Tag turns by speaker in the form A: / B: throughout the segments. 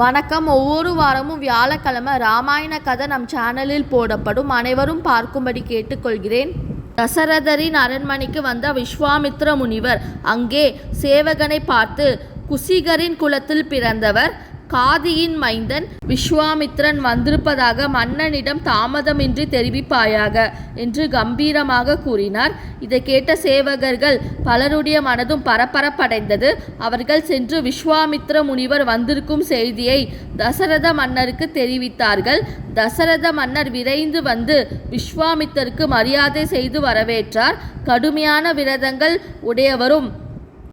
A: வணக்கம். ஒவ்வொரு வாரமும் வியாழக்கிழமை ராமாயண கதை நம் சேனலில் போடப்படும். அனைவரும் பார்க்கும்படி கேட்டுக்கொள்கிறேன். தசரதரின் அரண்மனைக்கு வந்த விஸ்வாமித்ர முனிவர் அங்கே சேவகனை பார்த்து குசிகரின் குலத்தில் பிறந்தவர். காதியின் மைந்தன் விஸ்வாமித்ரன் வந்திருப்பதாக மன்னனிடம் தாமதமின்றி தெரிவிப்பாயாக என்று கம்பீரமாக கூறினார். இதை கேட்ட சேவகர்கள் பலருடைய மனதும் பரபரப்படைந்தது. அவர்கள் சென்று விஸ்வாமித்ர முனிவர் வந்திருக்கும் செய்தியை தசரத மன்னருக்கு தெரிவித்தார்கள். தசரத மன்னர் விரைந்து வந்து விஸ்வாமித்தருக்கு மரியாதை செய்து வரவேற்றார். கடுமையான விரதங்கள் உடையவரும்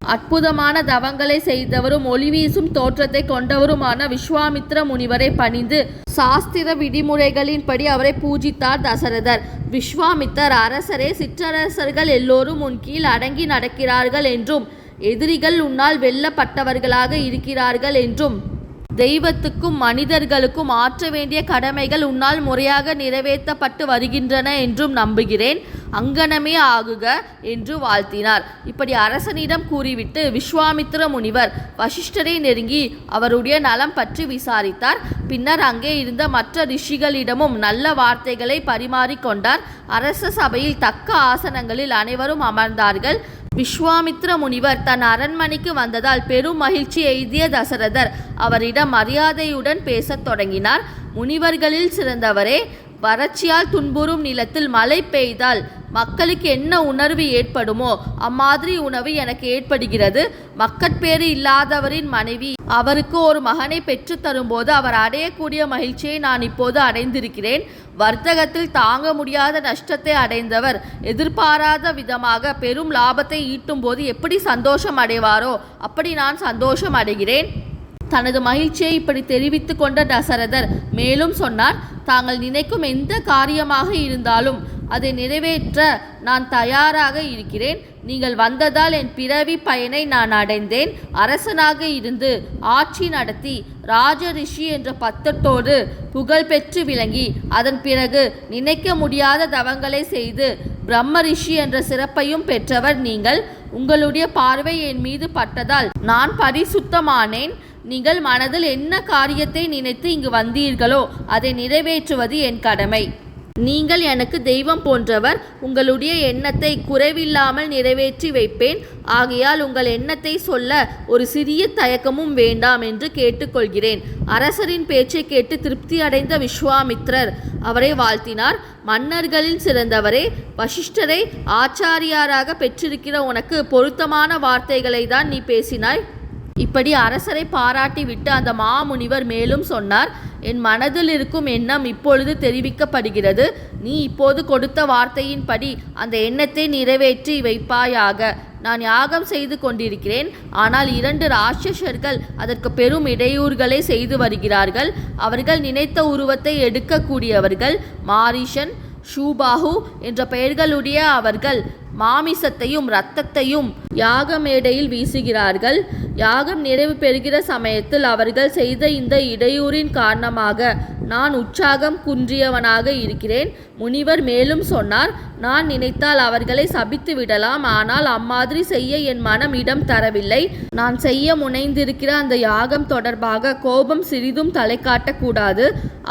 A: அற்புதமான தவங்களை செய்தவரும் ஒளிவீசும் தோற்றத்தை கொண்டவருமான விஸ்வாமித்ர முனிவரை பணிந்து சாஸ்திர விதிமுறைகளின்படி அவரை பூஜித்தார் தசரதர். விஸ்வாமித்தர் அரசரே சிற்றரசர்கள் எல்லோரும் உன் கீழ் அடங்கி நடக்கிறார்கள் என்றும் எதிரிகள் உன்னால் வெல்லப்பட்டவர்களாக இருக்கிறார்கள் என்றும் தெய்வத்துக்கும் மனிதர்களுக்கும் ஆற்ற வேண்டிய கடமைகள் உன்னால் முறையாக நிறைவேற்றப்பட்டு வருகின்றன என்றும் நம்புகிறேன். அங்கனமே ஆகுக என்று வாழ்த்தினார். இப்படி அரசனிடம் கூறிவிட்டு விஸ்வாமித்திர முனிவர் வசிஷ்டரை நெருங்கி அவருடைய நலம் பற்றி விசாரித்தார். பின்னர் அங்கே இருந்த மற்ற ரிஷிகளிடமும் நல்ல வார்த்தைகளை பரிமாறிக்கொண்டார் அரச சபையில் தக்க ஆசனங்களில் அனைவரும் அமர்ந்தார்கள். விஸ்வாமித்ர முனிவர் தன் அரண்மனைக்கு வந்ததால் பெரும் மகிழ்ச்சி எய்திய தசரதர் அவரிடம் மரியாதையுடன் பேசத் தொடங்கினார். முனிவர்களில் சிறந்தவரே வறட்சியால் துன்புறும் நிலத்தில் மழை பெய்தால் மக்களுக்கு என்ன உணர்வு ஏற்படுமோ அம்மாதிரி உணவு எனக்கு ஏற்படுகிறது. மக்கட்பேறு இல்லாதவரின் மனைவி அவருக்கு ஒரு மகனை பெற்று தரும்போது அவர் அடையக்கூடிய மகிழ்ச்சியை நான் இப்போது அடைந்திருக்கிறேன். வர்த்தகத்தில் தாங்க முடியாத நஷ்டத்தை அடைந்தவர் எதிர்பாராத விதமாக பெரும் லாபத்தை ஈட்டும் போது எப்படி சந்தோஷம் அடைவாரோ அப்படி நான் சந்தோஷம் அடைகிறேன். தனது மகிழ்ச்சியை இப்படி தெரிவித்து கொண்ட தசரதர் மேலும் சொன்னார் தாங்கள் நினைக்கும் எந்த காரியமாக இருந்தாலும் அதை நிறைவேற்ற நான் தயாராக இருக்கிறேன். நீங்கள் வந்ததால் என் பிறவி பயனை நான் அடைந்தேன். அரசனாக இருந்து ஆட்சி நடத்தி ராஜ ரிஷி என்ற பத்தத்தோடு புகழ் பெற்று விளங்கி அதன் பிறகு நினைக்க முடியாத தவங்களை செய்து பிரம்ம ரிஷி என்ற சிறப்பையும் பெற்றவர் நீங்கள். உங்களுடைய பார்வை என் மீது பட்டதால் நான் பரிசுத்தமானேன். நீங்கள் மனதில் என்ன காரியத்தை நினைத்து இங்கு வந்தீர்களோ அதை நிறைவேற்றுவது என் கடமை. நீங்கள் எனக்கு தெய்வம் போன்றவர் உங்களுடைய எண்ணத்தை குறைவில்லாமல் நிறைவேற்றி வைப்பேன். ஆகையால் உங்கள் எண்ணத்தை சொல்ல ஒரு சிறிய தயக்கமும் வேண்டாம் என்று கேட்டுக்கொள்கிறேன். அரசரின் பேச்சை கேட்டு திருப்தி அடைந்த விஸ்வாமித்ரர் அவரை வாழ்த்தினார். மன்னர்களில் சிறந்தவரே வசிஷ்டரை ஆச்சாரியாராக பெற்றிருக்கிற உனக்கு பொருத்தமான வார்த்தைகளை தான் நீ பேசினாய். இப்படி அரசரை பாராட்டிவிட்டு அந்த மாமுனிவர் மேலும் சொன்னார் என் மனதில் இருக்கும் எண்ணம் இப்பொழுது தெரிவிக்கப்படுகிறது. நீ இப்போது கொடுத்த வார்த்தையின்படி அந்த எண்ணத்தை நிறைவேற்றி வைப்பாயாக. நான் யாகம் செய்து கொண்டிருக்கிறேன். ஆனால் இரண்டு ராட்சசர்கள் அதற்கு பெரும் இடையூறுகளை செய்து வருகிறார்கள். அவர்கள் நினைத்த உருவத்தை எடுக்கக்கூடியவர்கள் மாரிஷன் ஷூபாஹு என்ற பெயர்களுடைய அவர்கள். மாமிசத்தையும் இரத்தத்தையும் யாக மேடையில் வீசுகிறார்கள். யாகம் நிறைவு பெறுகிற சமயத்தில் அவர்கள் செய்த இந்த இடையூறின் காரணமாக நான் உற்சாகம் குன்றியவனாக இருக்கிறேன். முனிவர் மேலும் சொன்னார் நான் நினைத்தால் அவர்களை சபித்து விடலாம் ஆனால் அம்மாதிரி செய்ய என் மனம் இடம் தரவில்லை. நான் செய்ய முனைந்திருக்கிற அந்த யாகம் தொடர்பாக கோபம் சிறிதும் தலை காட்டக்கூடாது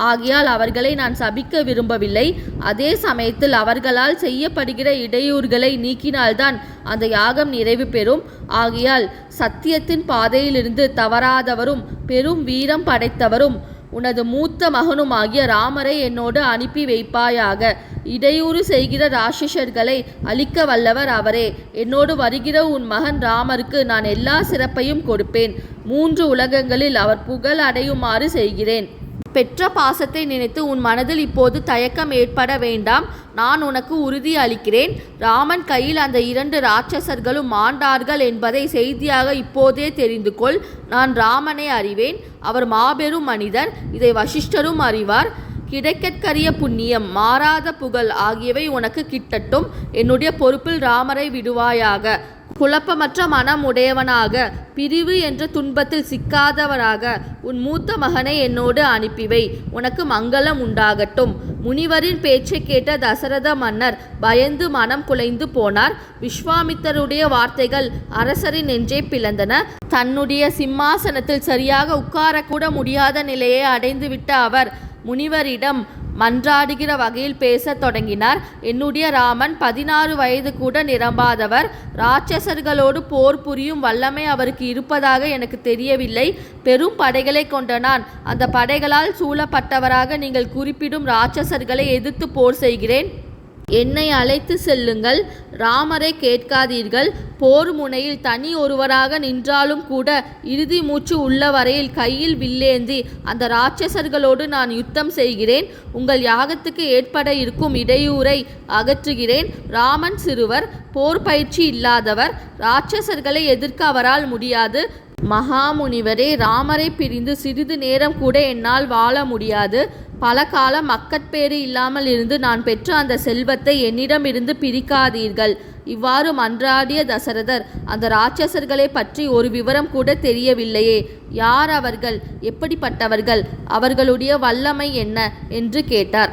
A: ஆகையால் அவர்களை நான் சபிக்க விரும்பவில்லை. அதே சமயத்தில் அவர்களால் செய்யப்படுகிற இடையூறுகளை நீக்கினால்தான் அந்த யாகம் நிறைவு பெறும். ஆகையால் சத்தியத்தின் பாதையிலிருந்து தவறாதவரும் பெரும் வீரம் படைத்தவரும் உனது மூத்த மகனுமாகிய ராமரை என்னோடு அனுப்பி வைப்பாயாக. இடையூறு செய்கிற ராட்சசர்களை அழிக்க வல்லவர் அவரே. என்னோடு வருகிற உன் மகன் ராமருக்கு நான் எல்லா சிறப்பையும் கொடுப்பேன். மூன்று உலகங்களில் அவர் புகழ் அடையுமாறு செய்கிறேன். பெற்ற பாசத்தை நினைத்து உன் மனதில் இப்போது தயக்கம் ஏற்பட வேண்டாம். நான் உனக்கு உறுதி அளிக்கிறேன். ராமன் கையில் அந்த இரண்டு ராட்சசர்களும் மாண்டார்கள் என்பதை செய்தியாக இப்போதே தெரிந்து கொள். நான் ராமனை அறிவேன். அவர் மாபெரும் மனிதர். இதை வசிஷ்டரும் அறிவார். கிடைக்கற்கரிய புண்ணியம் மாறாத புகழ் ஆகியவை உனக்கு கிட்டட்டும். என்னுடைய பொறுப்பில் ராமரை விடுவாயாக. குழப்பமற்ற மனம் உடையவனாக. பிரிவு என்ற துன்பத்தில் சிக்காதவராக உன் மூத்த மகனை என்னோடு அனுப்பிவை. உனக்கு மங்களம் உண்டாகட்டும். முனிவரின் பேச்சை கேட்ட தசரத மன்னர் பயந்து மனம் குலைந்து போனார். விஸ்வாமித்தருடைய வார்த்தைகள் அரசரின் நெஞ்சை பிளந்தன. தன்னுடைய சிம்மாசனத்தில் சரியாக உட்காரக்கூட முடியாத நிலையை அடைந்துவிட்ட அவர் முனிவரிடம் மன்றாடுகிற வகையில் பேசத் தொடங்கினார். என்னுடைய ராமன் பதினாறு வயது கூட நிரம்பாதவர். ராட்சசர்களோடு போர் புரியும் வல்லமை அவருக்கு இருப்பதாக எனக்கு தெரியவில்லை. பெரும் படைகளை கொண்ட நான். அந்த படைகளால் சூழப்பட்டவராக நீங்கள் குறிப்பிடும் ராட்சசர்களை எதிர்த்து போர் செய்கிறேன். என்னை அழைத்து செல்லுங்கள். ராமரை கேட்காதீர்கள். போர் முனையில் தனி ஒருவராக நின்றாலும் கூட இறுதி மூச்சு உள்ள வரையில் கையில் வில்லேந்தி அந்த ராட்சசர்களோடு நான் யுத்தம் செய்கிறேன். உங்கள் யாகத்துக்கு ஏற்பட இருக்கும் இடையூறை அகற்றுகிறேன். ராமன் சிறுவர் போர் பயிற்சி இல்லாதவர் ராட்சசர்களை எதிர்க்க அவரால் முடியாது. மகாமுனிவரே ராமரை பிரிந்து சிறிது நேரம் கூட என்னால் வாழ முடியாது. பல காலம் மக்கட்பேறு இல்லாமல் இருந்து நான் பெற்ற அந்த செல்வத்தை என்னிடமிருந்து பிரிக்காதீர்கள். இவ்வாறு மன்றாடிய தசரதர் அந்த ராட்சசர்களை பற்றி ஒரு விவரம் கூட தெரியவில்லையே. யார் அவர்கள்? எப்படிப்பட்டவர்கள்? அவர்களுடைய வல்லமை என்ன? என்று கேட்டார்.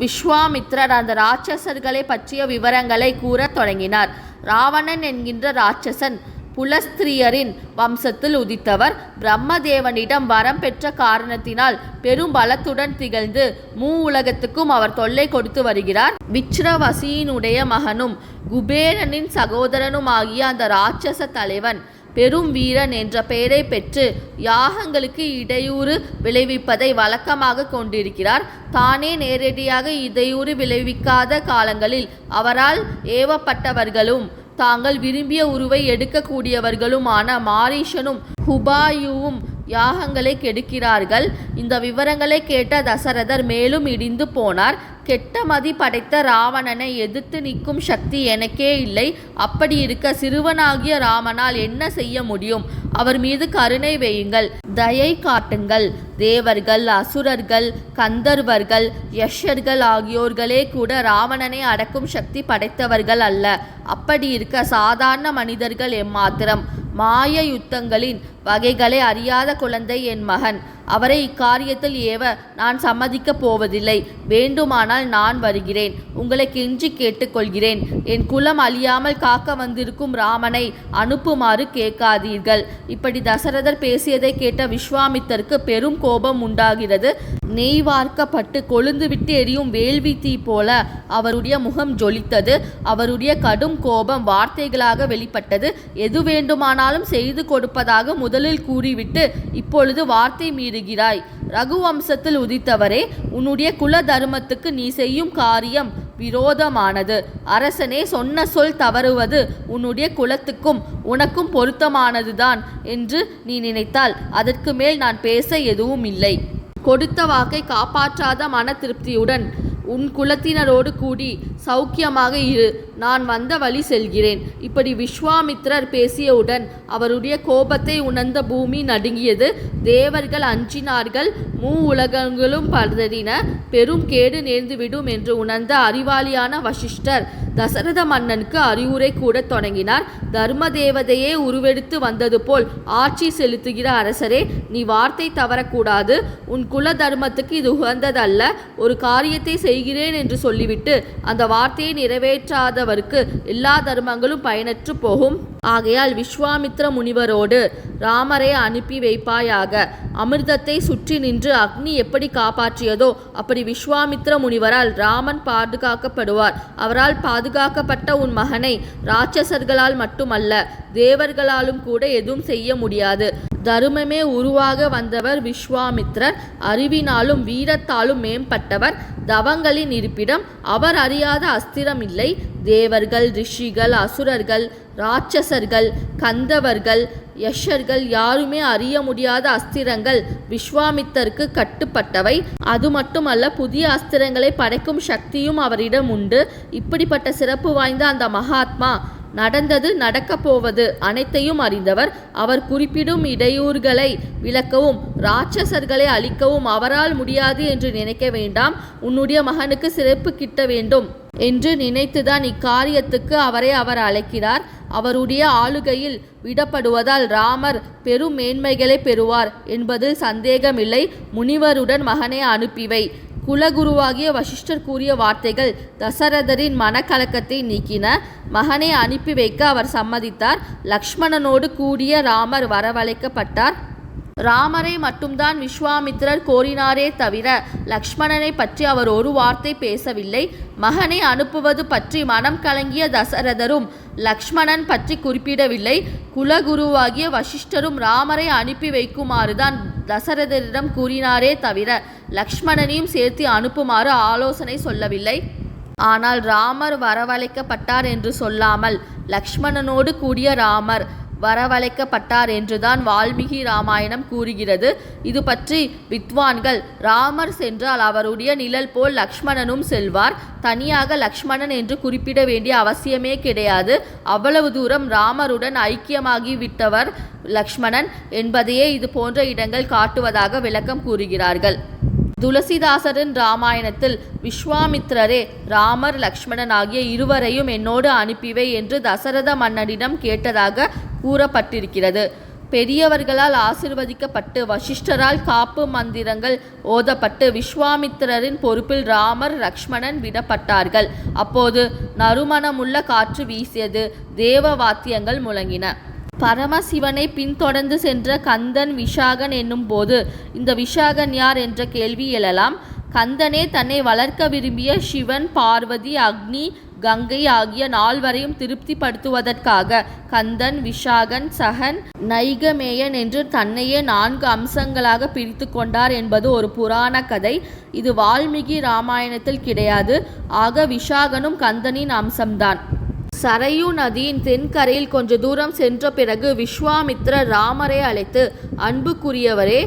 A: விஸ்வாமித்ரர் அந்த ராட்சசர்களை பற்றிய விவரங்களை கூறத் தொடங்கினார். ராவணன் என்கின்ற ராட்சசன் புலஸ்திரியரின் வம்சத்தில் உதித்தவர். பிரம்மதேவனிடம் வரம் பெற்ற காரணத்தினால் பெரும் பலத்துடன் திகழ்ந்து மூ உலகத்துக்கும் அவர் தொல்லை கொடுத்து வருகிறார். விச்ரவசியினுடைய மகனும் குபேரனின் சகோதரனுமாகிய அந்த ராட்சச தலைவன் பெரும் வீரன் என்ற பெயரை பெற்று யாகங்களுக்கு இடையூறு விளைவிப்பதை வழக்கமாக கொண்டிருக்கிறார். தானே நேரடியாக இடையூறு விளைவிக்காத காலங்களில் அவரால் ஏவப்பட்டவர்களும் தாங்கள் விரும்பிய உருவை எடுக்கக்கூடியவர்களுமான மாரீஷனும் ஹுபாயுவும் யாகங்களை கெடுக்கிறார்கள். இந்த விவரங்களை கேட்ட தசரதர் மேலும் இடிந்து போனார். கெட்ட மதி படைத்த ராவணனை எதிர்த்து நிற்கும் சக்தி எனக்கே இல்லை. அப்படி இருக்க சிறுவனாகிய ராமனால் என்ன செய்ய முடியும்? அவர் மீது கருணை வையுங்கள். தயை காட்டுங்கள். தேவர்கள் அசுரர்கள் கந்தர்வர்கள் யஷர்கள் ஆகியோர்களே கூட ராவணனை அடக்கும் சக்தி படைத்தவர்கள் அல்ல. அப்படி இருக்க சாதாரண மனிதர்கள் எம்மாத்திரம்? மாய யுத்தங்களின் வகைகளை அறியாத குழந்தை என் மகன். அவரை இக்காரியத்தில் ஏவ நான் சம்மதிக்கப் போவதில்லை. வேண்டுமானால் நான் வருகிறேன். உங்களை கெஞ்சி கேட்டுக்கொள்கிறேன். என் குலம் அழியாமல் காக்க வந்திருக்கும் ராமனை அனுப்புமாறு கேட்காதீர்கள். இப்படி தசரதர் பேசியதை கேட்ட விஸ்வாமித்தருக்கு பெரும் கோபம் உண்டாகிறது. நெய் வார்க்கப்பட்டு கொழுந்துவிட்டு எரியும் வேள்வி தீ போல அவருடைய முகம் ஜொலித்தது. அவருடைய கடும் கோபம் வார்த்தைகளாக வெளிப்பட்டது. எது வேண்டுமானாலும் செய்து கொடுப்பதாக முதலில் கூறிவிட்டு இப்பொழுது வார்த்தை மீறுகிறாய். ரகுவம்சத்தில் உதித்தவரே உன்னுடைய குல தர்மத்துக்கு நீ செய்யும் காரியம் விரோதமானது. அரசனே சொன்ன சொல் தவறுவது உன்னுடைய குலத்துக்கும் உனக்கும் பொருத்தமானதுதான் என்று நீ நினைத்தால் அதற்கு மேல் நான் பேச எதுவும் இல்லை. கொடுத்த வாக்கை காப்பாற்றாத மன திருப்தியுடன் உன் குலத்தினரோடு கூடி சௌக்கியமாக இரு. நான் வந்த வழி செல்கிறேன். இப்படி விஸ்வாமித்ரர் பேசியவுடன் அவருடைய கோபத்தை உணர்ந்த பூமி நடுங்கியது. தேவர்கள் அஞ்சினார்கள். மூ உலகங்களும் பதறின. பெரும் கேடு நேர்ந்துவிடும் என்று உணர்ந்த அறிவாளியான வசிஷ்டர் தசரத மன்னனுக்கு அறிவுரை கூட தொடங்கினார். தர்ம தேவதையே உருவெடுத்து வந்தது போல் ஆட்சி செலுத்துகிற அரசரே நீ வார்த்தை தவறக்கூடாது. உன் குல தர்மத்துக்கு இது உகந்ததல்ல. ஒரு காரியத்தை செய்கிறேன் என்று சொல்லிவிட்டு அந்த வார்த்தையை நிறைவேற்றாத நிறைவேற்றாதவருக்கு எல்லா தர்மங்களும் பயனற்று போகும். ஆகையால் விஸ்வாமித்ர முனிவரோடு ராமரை அனுப்பி வைப்பாயாக. அமிர்தத்தை சுற்றி நின்று அக்னி எப்படி காப்பாற்றியதோ அப்படி விஸ்வாமித்ர முனிவரால் ராமன் பாதுகாக்கப்படுவார். அவரால் பாதுகாக்கப்பட்ட உன் மகனை ராட்சசர்களால் மட்டுமல்ல தேவர்களாலும் கூட எதுவும் செய்ய முடியாது. தருமமே உருவாக வந்தவர் விஸ்வாமித்ரர் அறிவினாலும் வீரத்தாலும் மேம்பட்டவர். தவங்களின் இருப்பிடம் அவர் அறியாத அஸ்திரம் இல்லை தேவர்கள் ரிஷிகள் அசுரர்கள் ராட்சசர்கள் கந்தவர்கள் யஷர்கள் யாருமே அறிய முடியாத அஸ்திரங்கள் விஸ்வாமித்தருக்கு கட்டுப்பட்டவை. அது மட்டுமல்ல புதிய அஸ்திரங்களை படைக்கும் சக்தியும் அவரிடம் உண்டு. இப்படிப்பட்ட சிறப்பு வாய்ந்த அந்த மகாத்மா நடந்தது நடக்கப்போவது அனைத்தையும் அறிந்தவர். அவர் குறிப்பிடும் இடையூறுகளை விளக்கவும் ராட்சசர்களை அழிக்கவும் அவரால் முடியாது என்று நினைக்க வேண்டாம். உன்னுடைய மகனுக்கு சிறப்பு கிட்ட வேண்டும் என்று நினைத்துதான் இக்காரியத்துக்கு அவரை அவர் அழைக்கிறார். அவருடைய ஆளுகையில் விடப்படுவதால் ராமர் பெரும் மேன்மைகளை பெறுவார் என்பதில் சந்தேகமில்லை. முனிவருடன் மகனை அனுப்பிவை. குலகுருவாகிய வசிஷ்டர் கூறிய வார்த்தைகள் தசரதரின் மனக்கலக்கத்தை நீக்கின. மகனை அனுப்பி வைக்க அவர் சம்மதித்தார். லக்ஷ்மணனோடு கூடிய ராமர் வரவழைக்கப்பட்டார். ராமரை மட்டும்தான் விஸ்வாமித்திரர் கோரினாரே தவிர லக்ஷ்மணனை பற்றி அவர் ஒரு வார்த்தை பேசவில்லை. மகனை அனுப்புவது பற்றி மனம் கலங்கிய தசரதரும் லக்ஷ்மணன் பற்றி குறிப்பிடவில்லை. குலகுருவாகிய வசிஷ்டரும் ராமரை அனுப்பி வைக்குமாறுதான் தசரதரிடம் கூறினாரே தவிர லக்ஷ்மணனையும் சேர்த்து அனுப்புமாறு ஆலோசனை சொல்லவில்லை. ஆனால் ராமர் வரவழைக்கப்பட்டார் என்று சொல்லாமல் லக்ஷ்மணனோடு கூடிய ராமர் வரவழைக்கப்பட்டார் என்றுதான் வால்மீகி ராமாயணம் கூறுகிறது. இது பற்றி வித்வான்கள் ராமர் சென்றால் அவருடைய நிழல் போல் லக்ஷ்மணனும் செல்வார். தனியாக லக்ஷ்மணன் என்று குறிப்பிட வேண்டிய அவசியமே கிடையாது. அவ்வளவு தூரம் ராமருடன் ஐக்கியமாகி விட்டவர் லக்ஷ்மணன் என்பதையே இது போன்ற இடங்கள் காட்டுவதாக விளக்கம் கூறுகிறார்கள். துளசிதாசரின் ராமாயணத்தில் விஸ்வாமித்திரரே ராமர் லக்ஷ்மணன் ஆகிய இருவரையும் என்னோடு அனுப்பிவை என்று தசரத மன்னனிடம் கேட்டதாக கூறப்பட்டிருக்கிறது. பெரியவர்களால் ஆசிர்வதிக்கப்பட்டு வசிஷ்டரால் காப்பு மந்திரங்கள் ஓதப்பட்டு விஸ்வாமித்திரரின் பொறுப்பில் ராமர் லக்ஷ்மணன் விடப்பட்டார்கள். அப்போது நறுமணமுள்ள காற்று வீசியது தேவ வாத்தியங்கள் முழங்கின. பரமசிவனை பின்தொடர்ந்து சென்ற கந்தன் விஷாகன் என்னும் போது இந்த விஷாகன் யார் என்ற கேள்வி எழலாம். கந்தனே தன்னை வளர்க்க விரும்பிய சிவன் பார்வதி அக்னி கங்கை ஆகிய நால்வரையும் திருப்திப்படுத்துவதற்காக கந்தன் விஷாகன் சகன் நைகமேயன் என்று தன்னையே நான்கு அம்சங்களாக பிரித்து கொண்டார் என்பது ஒரு புராண கதை. இது வால்மீகி ராமாயணத்தில் கிடையாது. ஆக விஷாகனும் கந்தனின் அம்சம்தான். சரையு நதியின் தென்கரையில் கொஞ்ச தூரம் சென்ற பிறகு விஸ்வாமித்ர ராமரை அழைத்து அன்புக்குரியவரே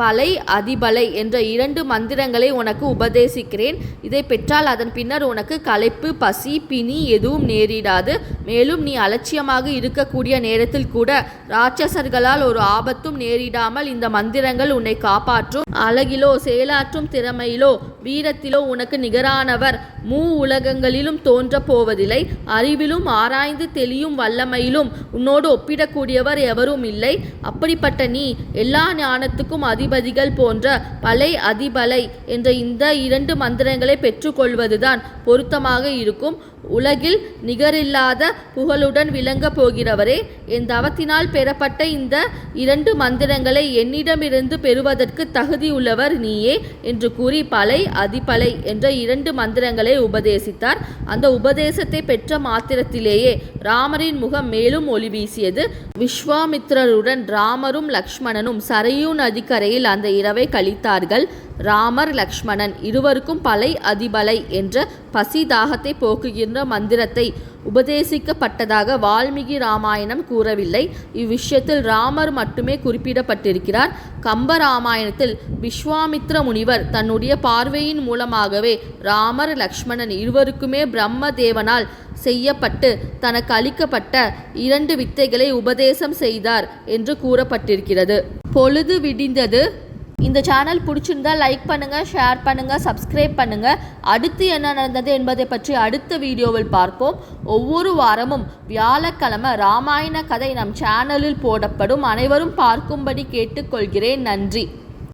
A: பலை அதிபலை என்ற இரண்டு மந்திரங்களை உனக்கு உபதேசிக்கிறேன். இதை பெற்றால் அதன் பின்னர் உனக்கு களைப்பு பசி பிணி எதுவும் நேரிடாது. மேலும் நீ அலட்சியமாக இருக்கக்கூடிய நேரத்தில் கூட ராட்சசர்களால் ஒரு ஆபத்தும் நேரிடாமல் இந்த மந்திரங்கள் உன்னை காப்பாற்றும். அழகிலோ செயலாற்றும் திறமையிலோ வீரத்திலோ உனக்கு நிகரானவர் மூ உலகங்களிலும் தோன்றப் போவதில்லை அறிவிலும் ஆராய்ந்து தெளியும் வல்லமையிலும் உன்னோடு ஒப்பிடக்கூடியவர் எவரும் இல்லை. அப்படிப்பட்ட நீ எல்லா ஞானத்துக்கும் அதிபதிகள் போன்ற பலை அதிபலை என்ற இந்த இரண்டு மந்திரங்களை பெற்றுக்கொள்வதுதான் பொருத்தமாக இருக்கும். உலகில் நிகரில்லாத புகழுடன் விளங்கப் போகிறவரே என் தவத்தினால் பெறப்பட்ட இந்த இரண்டு மந்திரங்களை என்னிடமிருந்து பெறுவதற்கு தகுதியுள்ளவர் நீயே என்று கூறி பலை அதிபலை என்ற இரண்டு மந்திரங்களை உபதேசித்தார். அந்த உபதேசத்தை பெற்ற மாத்திரத்திலேயே ராமரின் முகம் மேலும் ஒளி வீசியது. விஸ்வாமித்திரருடன் ராமரும் லக்ஷ்மணனும் சரையூ நதிக்கரையில் அந்த இரவை கழித்தார்கள். ராமர் லக்ஷ்மணன் இருவருக்கும் பலை அதிபலை என்ற பசி தாகத்தை போக்குகின்ற மந்திரத்தை உபதேசிக்கப்பட்டதாக வால்மீகி ராமாயணம் கூறவில்லை. இவ்விஷயத்தில் ராமர் மட்டுமே குறிப்பிடப்பட்டிருக்கிறார். கம்ப ராமாயணத்தில் விஸ்வாமித்ர முனிவர் தன்னுடைய பார்வையின் மூலமாகவே ராமர் லக்ஷ்மணன் இருவருக்குமே பிரம்ம தேவனால் செய்யப்பட்டு தனக்கு அளிக்கப்பட்ட இரண்டு வித்தைகளை உபதேசம் செய்தார் என்று கூறப்பட்டிருக்கிறது. பொழுது விடிந்தது. இந்த சேனல் பிடிச்சிருந்தா லைக் பண்ணுங்கள் ஷேர் பண்ணுங்கள் சப்ஸ்கிரைப் பண்ணுங்கள் அடுத்து என்ன நடந்தது என்பதை பற்றி அடுத்த வீடியோவில் பார்ப்போம். ஒவ்வொரு வாரமும் வியாழக்கிழமை ராமாயண கதை நம் சேனலில் போடப்படும். அனைவரும் பார்க்கும்படி கேட்டுக்கொள்கிறேன். நன்றி.